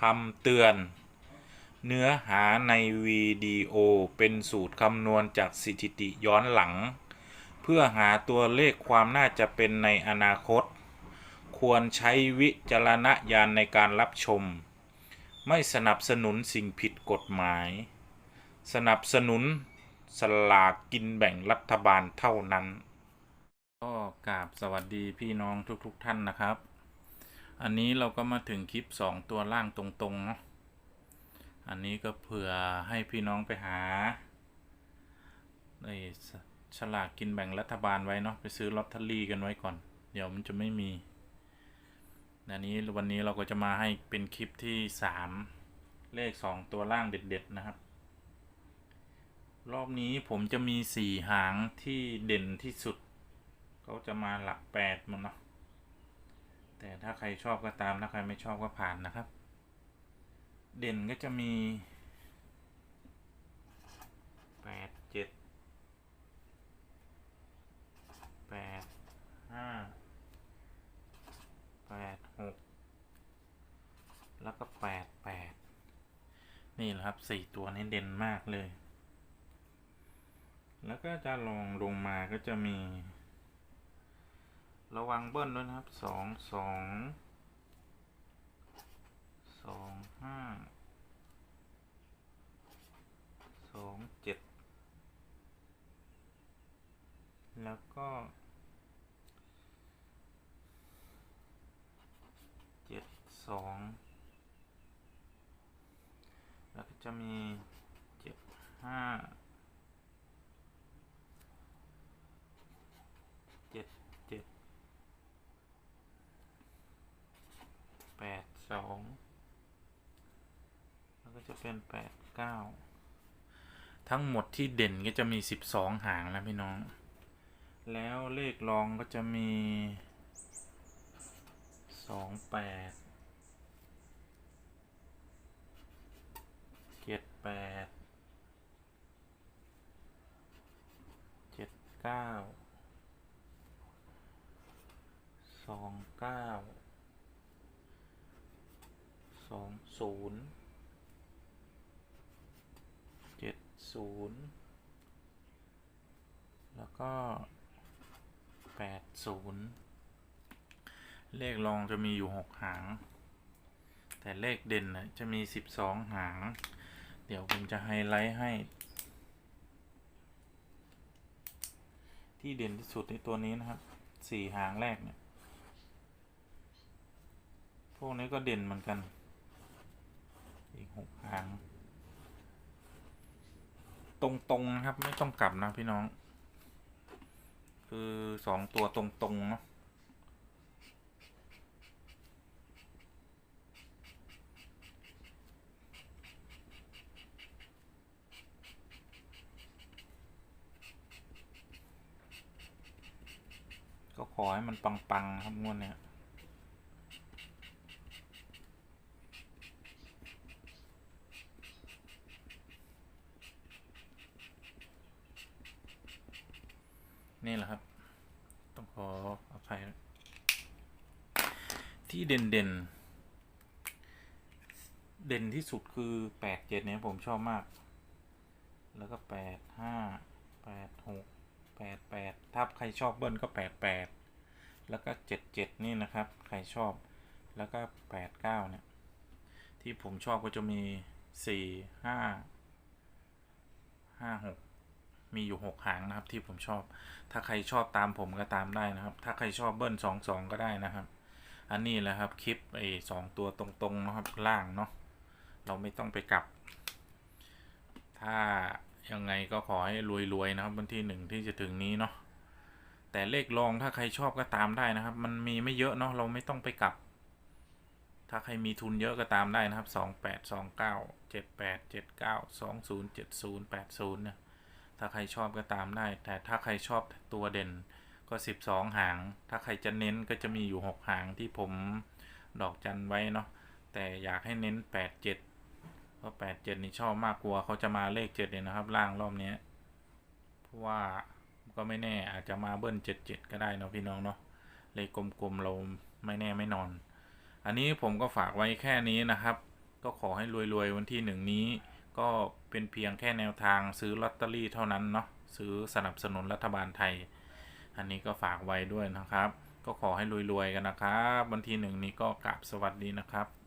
คำเตือน เนื้อหาในวิดีโอเป็นสูตรคำนวณจากสถิติย้อนหลัง เพื่อหาตัวเลขความน่าจะเป็นในอนาคต ควรใช้วิจารณญาณในการรับชม ไม่สนับสนุนสิ่งผิดกฎหมาย สนับสนุนสลากกินแบ่งรัฐบาลเท่านั้น ก็กราบสวัสดีพี่น้องทุกๆทท่านนะครับ อันนี้เราก็มาถึงคลิป 2 ตัวล่างตรงๆเนาะ อันนี้ก็เผื่อให้พี่น้องไปหาในฉลากกินแบ่งรัฐบาลไว้เนาะไปซื้อลอตเตอรี่กันไว้ก่อน เดี๋ยวมันจะไม่มี อันนี้วันนี้เราก็จะมาให้เป็นคลิปที่ 3 เลข 2 ตัวล่างเด็ด ๆ นะครับ รอบนี้ผมจะมี 4 หางที่เด่นที่สุด เขาจะมาหลัก8มันเนาะ แต่ถ้าใครชอบก็ตามถ้าใครไม่ชอบก็ผ่านนะครับ เด่นก็จะมีแปดเจ็ดแปดห้าแปดหกแล้วก็แปดแปดนี่แหละครับสี่ตัวนี้เด่นมากเลย แล้วก็จะลงลงมาก็จะมี ระวังเบิ้ลด้วยนะครับสองสองสองห้าสองเจ็ดแล้วก็เจ็ดสองแล้วก็จะมีเจ็ดห้า เจ็ดเจ็ด แปดสอง แล้วก็จะ เป็นแปดเก้าทั้งหมดที่เด่นก็จะมีสิบสองหางนะพี่น้อง แล้วเลขรองก็จะมีสองแปดเจ็ดแปดเจ็ดเก้าสองเก้าสองศูนย์เจ็ด ศูนย์แล้วก็แปดศูนย์เลขรองจะมีอยู่หกหาง แต่เลขเด่นนะจะมีสิบสองหาง เดี๋ยวผมจะไฮไลท์ให้ ที่เด่นที่สุดในตัวนี้นะครับสี่หางแรกเนี่ย พวกนี้ก็เด่นเหมือนกัน อีกหกหาง ตรงๆนะครับ ไม่ต้องกลับนะพี่น้อง คือสองตัวตรงๆเนาะก็ขอให้มันปังๆครับงวดเนี้ย นี่แหละครับ ต้องขออภัย ที่เด่นเด่นเด่นที่สุดคือแปดเจ็ดเนี่ยผมชอบมาก แล้วก็แปดห้าแปดหกแปดแปดถ้าใครชอบเบิ้ลก็แปดแปดแล้วก็เจ็ดเจ็ดนี่นะครับ ใครชอบ แล้วก็แปดเก้าเนี่ย ที่ผมชอบก็จะมีสี่ห้าห้าหก มีอยู่หกหางนะครับที่ผมชอบ ถ้าใครชอบตามผมก็ตามได้นะครับ ถ้าใครชอบเบิ้ลสองสองก็ได้นะครับ อันนี้แหละครับคลิปไอ้สองตัวตรงๆนะครับล่างเนาะเราไม่ต้องไปกลับ ถ้ายังไงก็ขอให้รวยๆนะครับวันที่หนึ่งที่จะถึงนี้เนาะแต่เลขรองถ้าใครชอบก็ตามได้นะครับ มันมีไม่เยอะเนาะเราไม่ต้องไปกลับ ถ้าใครมีทุนเยอะก็ตามได้นะครับสองแปดสองเก้าเจ็ดแปดเจ็ดเก้าสองศูนย์เจ็ดศูนย์แปดศูนย์เนี่ย ถ้าใครชอบก็ตามได้ แต่ถ้าใครชอบตัวเด่นก็ 12 หาง ถ้าใครจะเน้นก็จะมีอยู่ 6 หางที่ผมดอกจันไว้เนาะ แต่อยากให้เน้น 8 7 เพราะ 8 7 นี่ชอบมากกลัวเขาจะมาเลข 7 เนี่ยนะครับ ล่างรอบนี้ เพราะว่าก็ไม่แน่อาจจะมาเบิ้ล 7 7 ก็ได้เนาะพี่น้องเนาะ เลขกลมๆเราไม่แน่ไม่นอน อันนี้ผมก็ฝากไว้แค่นี้นะครับ ก็ขอให้รวยๆวันที่หนึ่งนี้ ก็เป็นเพียงแค่แนวทางซื้อลอตเตอรี่เท่านั้นเนาะซื้อสนับสนุนรัฐบาลไทย อันนี้ก็ฝากไว้ด้วยนะครับ ก็ขอให้รวยๆกันนะครับ วันที่หนึ่งนี้ก็กราบสวัสดีนะครับ